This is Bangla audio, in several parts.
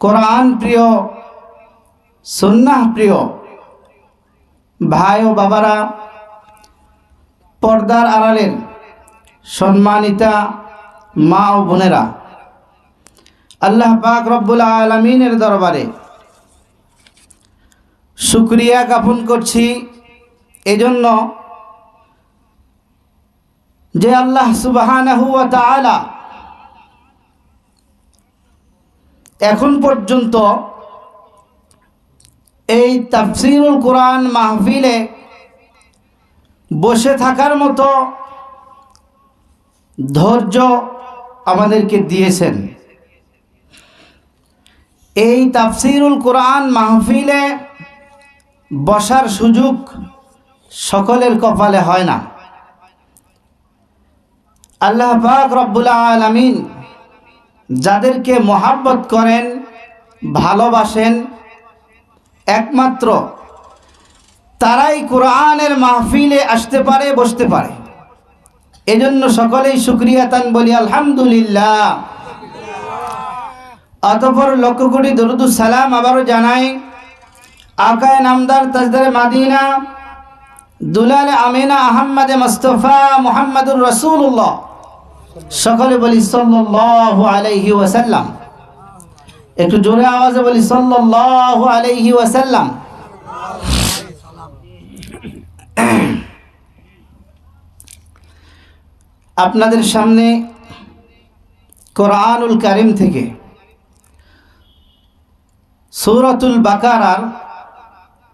কোরআন প্রিয় সন্ন্যাহ প্রিয়, ভাই ও বাবারা, পর্দার আড়ালের সম্মানিতা মা ও বোনেরা, আল্লাহ পাক রব্বুল আলমিনের দরবারে শুক্রিয়া জ্ঞাপন করছি এজন্য যে আল্লাহ সুবাহানাহু ওয়া এখন পর্যন্ত এই তাফসিরুল কোরআন মাহফিলে বসে থাকার মতো ধৈর্য আমাদেরকে দিয়েছেন। এই তাফসিরুল কোরআন মাহফিলে বসার সুযোগ সকলের কপালে হয় না। আল্লাহ পাক রব্বুল আলমিন যাদেরকে মহাব্বত করেন, ভালোবাসেন, একমাত্র তারাই কোরআনের মাহফিলে আসতে পারে, বসতে পারে। এজন্য সকলেই শুক্রিয়া তান বলি, আলহামদুলিল্লাহ। অতপর লক্ষ কোটি সালাম আবারও জানাই, আকায় নামদার তাজদারে মাদিনা, দুলাল আমিনা আহম্মদে মুস্তফা মুহাম্মদুর রসুল্লাহ সকলে বলি সাল্লাল্লাহু ওয়াসাল্লাম। একটু জোরে আওয়াজে বলি সাল্লাল্লাহু আলাইহি ওয়াসাল্লাম। আপনাদের সামনে কোরআনুল কারিম থেকে সৌরাতুল বাকারার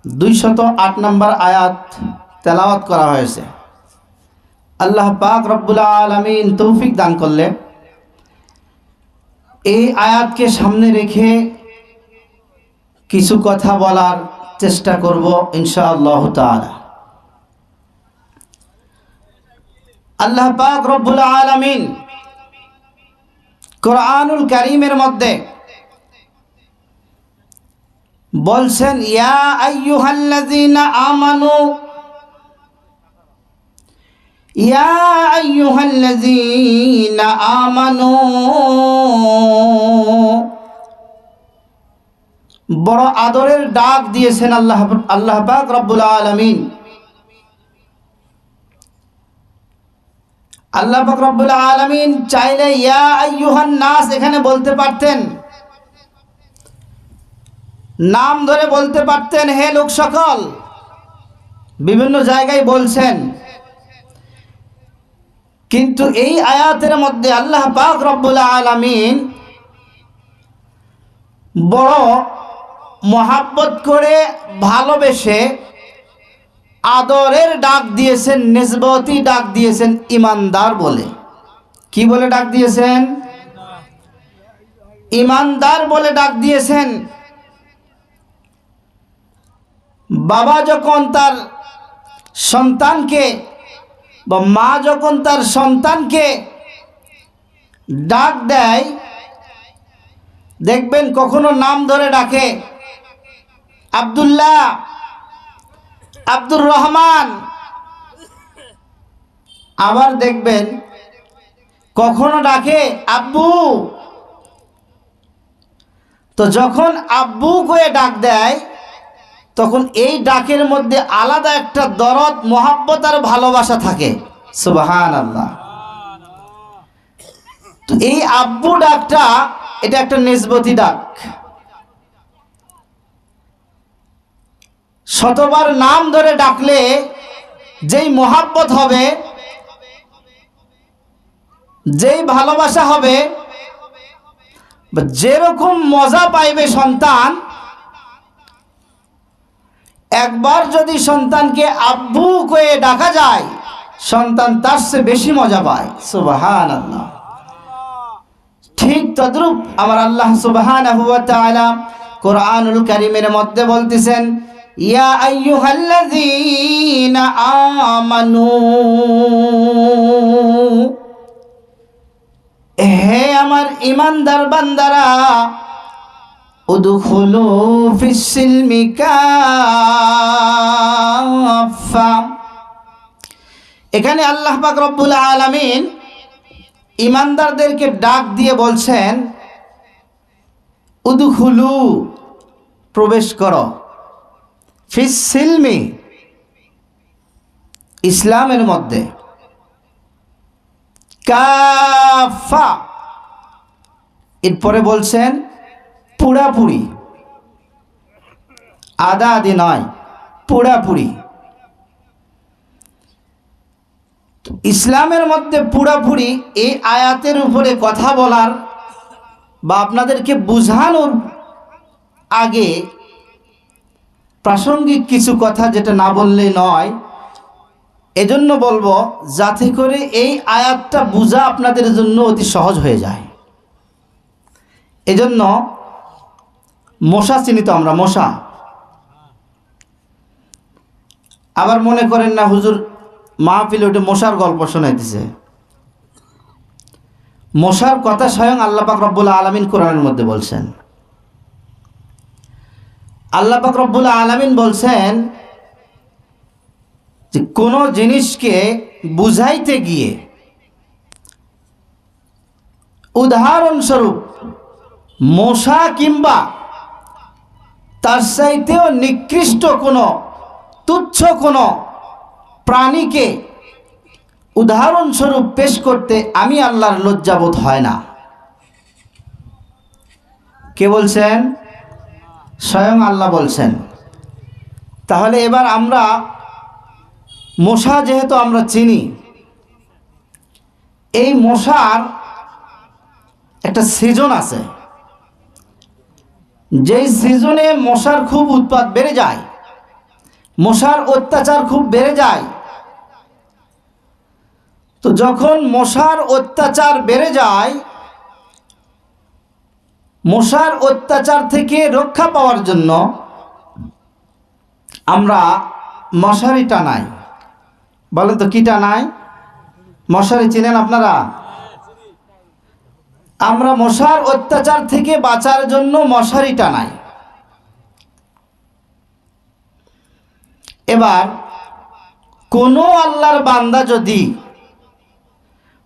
দুইশত আট নম্বর আয়াত তেলাওয়াত করা হয়েছে। আল্লাহ পাক রব্বুল আলমিন তৌফিক দান করলে এই আয়াতকে সামনে রেখে কিছু কথা বলার চেষ্টা করব ইনশাআল্লাহ তাআলা। আল্লাহ পাক রব্বুল আলমিন কোরআনুল করিমের মধ্যে বলছেন, ইয়া আইয়ুহাল্লাযীনা আমানু ইয়া বড় আদরের ডাক দিয়েছেন আল্লাহ আল্লাহ পাক রব্বুল আলামিন। আল্লাহ পাক রব্বুল আলামিন চাইলে ইয়া আইয়ুহান নাস এখানে বলতে পারতেন। নাম ধরে বলতে পারতেন, হে লোক সকল। বিভিন্ন জায়গায় বলছেন কিন্তু এই আয়াতের মধ্যে আল্লাহ পাক রব্বুল আলামিন বড় মহাব্বত করে, ভালোবেসে আদরের ডাক দিয়েছেন নিসবতি ডাক দিয়েছেন ইমানদার বলে। কি বলে ডাক দিয়েছেন? ইমানদার বলে ডাক দিয়েছেন। বাবা যখন তার সন্তানকে বা মা যখন তার সন্তানকে ডাক দেয়, দেখবেন কখনো নাম ধরে ডাকে, আবদুল্লাহ, আব্দুর রহমান। আবার দেখবেন কখনো ডাকে, আব্বু। তো যখন আব্বু করে ডাক দেয় তখন এই ডাকের মধ্যে আলাদা একটা দরদ, মোহাব্বত আর ভালোবাসা থাকে। সুবাহান আল্লাহ তো এই আব্বু ডাকটা, এটা একটা নিসবতি ডাক। শতবার নাম ধরে ডাকলে যেই মহাব্বত হবে, যেই ভালোবাসা হবে যেরকম মজা পাইবে সন্তান একবার যদি সন্তানকে আব্বু কয়ে ডাকা যায়, সন্তান তার চেয়ে বেশি মজা পায়। সুবাহান আল্লাহ ঠিক তদ্রুপ আমার আল্লাহ সুবাহান কোরআনুল কারিমের মধ্যে বলতেছেন, ইয়া আমানু, হে আমার ইমানদার বান্দারা উদখুলু ফিসসিলমি কাফা এখানে আল্লাহ পাক রব্বুল আলামিন ইমানদারদেরকে ডাক দিয়ে বলছেন, উদুখুলু, প্রবেশ কর। ফিস সিলমি ইসলামের মধ্যে। কাফা এরপরে বলছেন পুরাপুরি। আদা আদি নয়, পুরাপুরি। ইসলামের মধ্যে পুরাপুরি এই আয়াতের উপরে কথা বলার বা আপনাদেরকে বুঝানোর আগে প্রাসঙ্গিক কিছু কথা যেটা না বললে নয়, এজন্য বলব যাতে করে এই আয়াতটা বোঝা আপনাদের জন্য অতি সহজ হয়ে যায়। এজন্য মশা চিনি তো আমরা, মশা। আবার মনে করেন না, হুজুর মাহফিল ওটা মশার গল্প শোনাইতেছে। মশার কথা স্বয়ং আল্লাহ পাক রব্বুল আলমিন কোরআনের মধ্যে বলছেন। আল্লাহ পাক রব্বুল আলমিন বলছেন যে, কোনো জিনিসকে বুঝাইতে গিয়ে উদাহরণস্বরূপ মশা কিংবা তার চাইতেও নিকৃষ্ট কোনো, তুচ্ছ কোনো প্রাণীকে উদাহরণস্বরূপ পেশ করতে আমি আল্লাহর লজ্জাবোধ হয় না। কে বলছেন? স্বয়ং আল্লাহ বলছেন। তাহলে এবার আমরা মশা যেহেতু আমরা চিনি, এই মশার একটা সিজন আছে। যেই সিজনে মশার খুব উৎপাদ বেড়ে যায়, মশার অত্যাচার খুব বেড়ে যায়, তো যখন মশার অত্যাচার বেড়ে যায়, মশার অত্যাচার থেকে রক্ষা পাওয়ার জন্য আমরা মশারি টানাই। বলেন তো কি টানাই? মশারি চিনেন আপনারা? আমরা মশার অত্যাচার থেকে বাঁচার জন্য মশারি টানাই এবার, কোনো আল্লাহর বান্দা যদি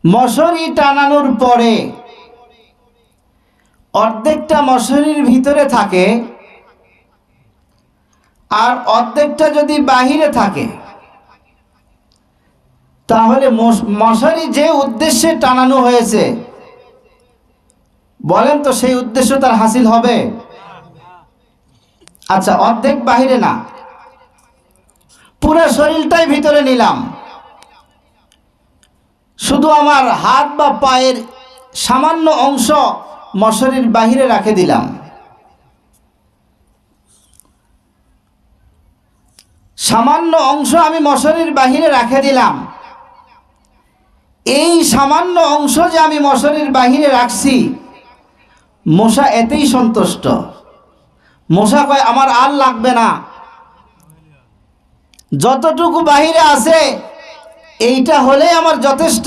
মশারি টানানোর পরে অর্ধেকটা মশারির ভিতরে থাকে আর অর্ধেকটা যদি বাহিরে থাকে, তাহলে মশারি যে উদ্দেশ্যে টানানো হয়েছে বলেন তো সেই উদ্দেশ্য তার হাসিল হবে। আচ্ছা অর্ধেক বাহিরে না। পুরো শরীরটাই ভিতরে নিলাম। শুধু আমার হাত বা পায়ের সামান্য অংশ মশারির বাহিরে রাখে দিলাম। সামান্য অংশ আমি মশারির বাহিরে রাখে দিলাম। এই সামান্য অংশ যে আমি মশারির বাহিরে রাখছি মশা এতেই সন্তুষ্ট। মশা কয়, আমার আর লাগবে না। যতটুকু বাহিরে আছে, এইটা হলে আমার যথেষ্ট।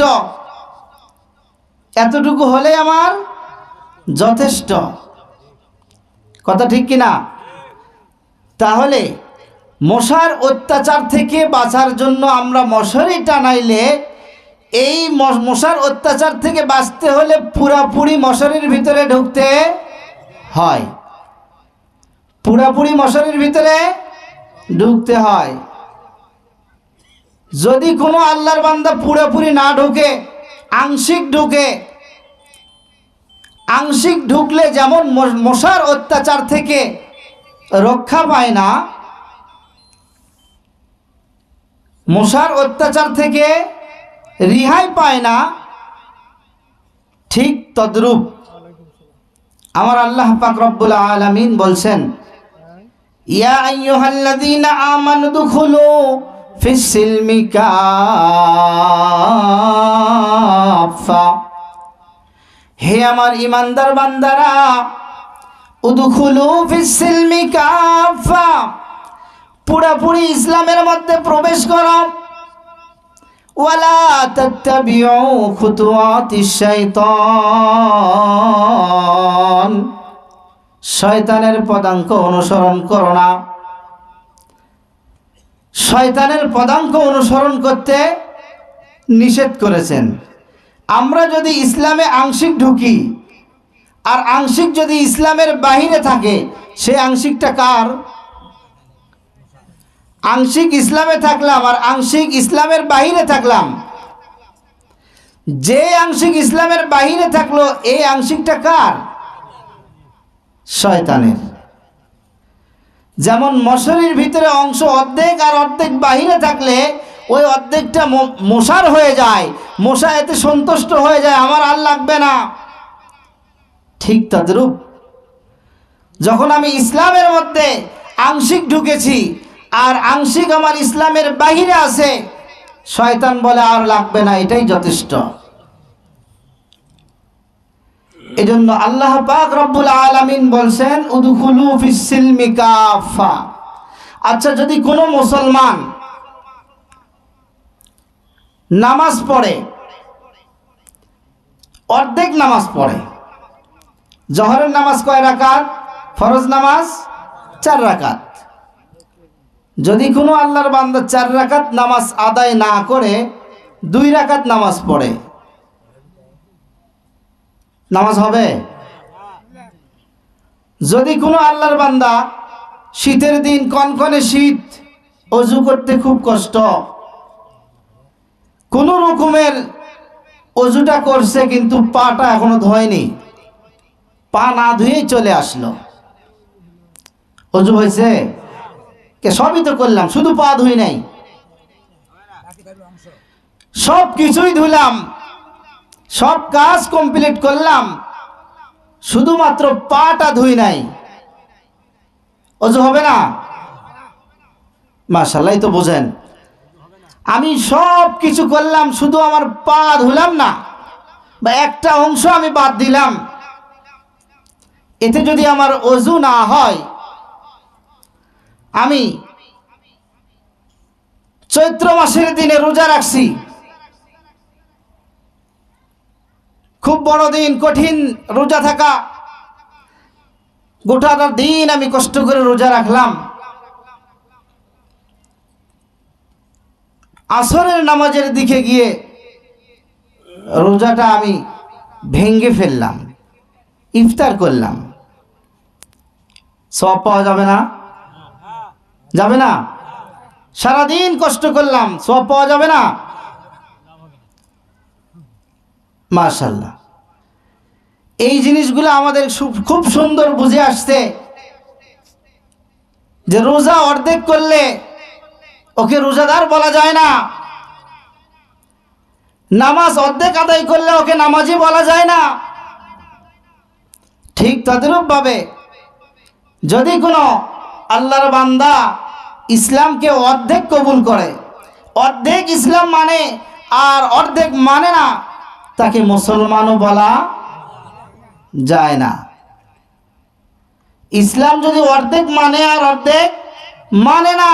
এতটুকু হলে আমার যথেষ্ট। কথা ঠিক কিনা তাহলে মশার অত্যাচার থেকে বাঁচার জন্য আমরা মশারি টানাইলে এই মশার অত্যাচার থেকে বাঁচতে হলে পুরাপুরি মশারির ভিতরে ঢুকতে হয়। পুরাপুরি মশারির ভিতরে ঢুকতে হয়। যদি কোনো আল্লাহর বান্দা পুরোপুরি না ঢুকে, আংশিক ঢুকে, আংশিক ঢুকলে যেমন মশার অত্যাচার থেকে রক্ষা পায় না, মশার অত্যাচার থেকে রিহাই পায় না, ঠিক তদ্রূপ। আমার আল্লাহ পাক রব্বুল আলামিন বলছেন, ইয়া আইয়ুহাল্লাযীনা আমানু দুখুলু ফিস সিলমি হে আমার ইমানদার বান্দারা, উদুখুলু ফিস সিলমি কাফা পুরাপুরি ইসলামের মধ্যে প্রবেশ ওয়ালা তাত্তাবিউ খুতুওয়াতিশ শাইতান। শয়তানের পদাঙ্ক অনুসরণ করো না। শয়তানের পদাঙ্ক অনুসরণ করতে নিষেধ করেছেন। আমরা যদি ইসলামে আংশিক ঢুকি, আর আংশিক যদি ইসলামের বাহিরে থাকে, সে আংশিকটা কার? আংশিক ইসলামে থাকলাম আর আংশিক ইসলামের বাহিরে থাকলাম। যে আংশিক ইসলামের বাহিরে থাকল, এই আংশিকটা কার? শয়তানের। যেমন মশারির ভিতরে অংশ অর্ধেক আর অর্ধেক বাহিরে থাকলে, ওই অর্ধেকটা মশার হয়ে যায়। মশা এতে সন্তুষ্ট হয়ে যায়, আমার আর লাগবে না। ঠিক তদ্রূপ। যখন আমি ইসলামের মধ্যে আংশিক ঢুকেছি আর আংশিক আমার ইসলামের বাহিরে আছে, শয়তান বলে আর লাগবে না, এটাই যথেষ্ট। এজন্য আল্লাহ পাক রব্বুল আলামিন বলছেন, উদখুলু ফিস সিলমি কাফা আচ্ছা যদি কোনো মুসলমান নামাজ পড়ে, অর্ধেক নামাজ পড়ে, জহরের নামাজ কয় রাকাত, ফরজ নামাজ চার রাকাত। যদি কোনো আল্লাহর বান্দা চার রাকাত নামাজ আদায় না করে, দুই রাকাত নামাজ পড়ে, নামাজ হবে? যদি কোনো আল্লাহর বান্দা শীতের দিন কনকনে শীত, অজু করতে খুব কষ্ট, কোনো রকমের অজুটা করছে কিন্তু পাটা এখনও ধোয়নি, পা না ধুয়েই চলে আসলো, অজু হয়েছে? কে সবই তো করলাম, শুধু পা ধুই নাই। সব কিছুই ধুলাম, সব কাজ কমপ্লিট করলাম, শুধুমাত্র পাটা ধুই নাই। অজু হবে না? মাশাল্লাহ তো বোঝেন। আমি সব কিছু করলাম, শুধু আমার পা ধুলাম না, বা একটা অংশ আমি বাদ দিলাম। এতে যদি আমার অজু না হয় আমি চৈত্র মাসের দিনে রোজা রাখছি। খুব বড় দিন, কঠিন রোজা থাকা। গোটাটা দিন আমি কষ্ট করে রোজা রাখলাম। আসরের নামাজের দিকে গিয়ে রোজাটা আমি ভেঙ্গে ফেললাম, ইফতার করলাম। সব পাওয়া যাবে না। যাবে না। সারাদিন কষ্ট করলাম, সব পাওয়া যাবে না। মাশাল্লাহ এই জিনিসগুলো আমাদের খুব সুন্দর বুঝে আসছে যে রোজা অর্ধেক করলে ওকে রোজাদার বলা যায় না। নামাজ অর্ধেক আদায় করলে ওকে নামাজি বলা যায় না। ঠিক তদরূপ ভাবে যদি কোনো আল্লাহর বান্দা ইসলামকে অর্ধেক কবুল করে। অর্ধেক ইসলাম মানে আর অর্ধেক মানে না, তাকে মুসলমানও বলা যায় না। ইসলাম যদি অর্ধেক মানে আর অর্ধেক মানে না,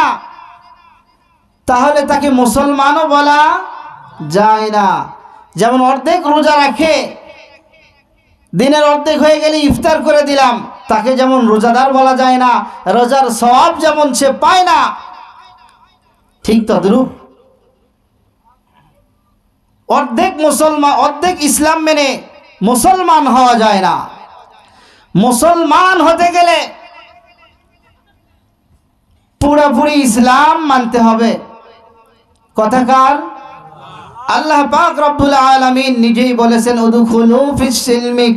তাহলে তাকে মুসলমানও বলা যায় না। যেমন অর্ধেক রোজা রাখে, দিনের অর্ধেক হয়ে গেলে ইফতার করে দিলাম তাকে যেমন রোজাদার বলা যায় না, রোজার সব যেমন সে পায় না, ঠিক তদ্রূপ। অর্ধেক মুসলমান অর্ধেক ইসলাম মেনে মুসলমান হওয়া যায় না। মুসলমান হতে গেলে পুরোপুরি ইসলাম মানতে হবে। কথাকার আল্লাহ পাক রব্বুল আলামিন নিজেই বলেছেন, উদুখুলু ফিস সিলমি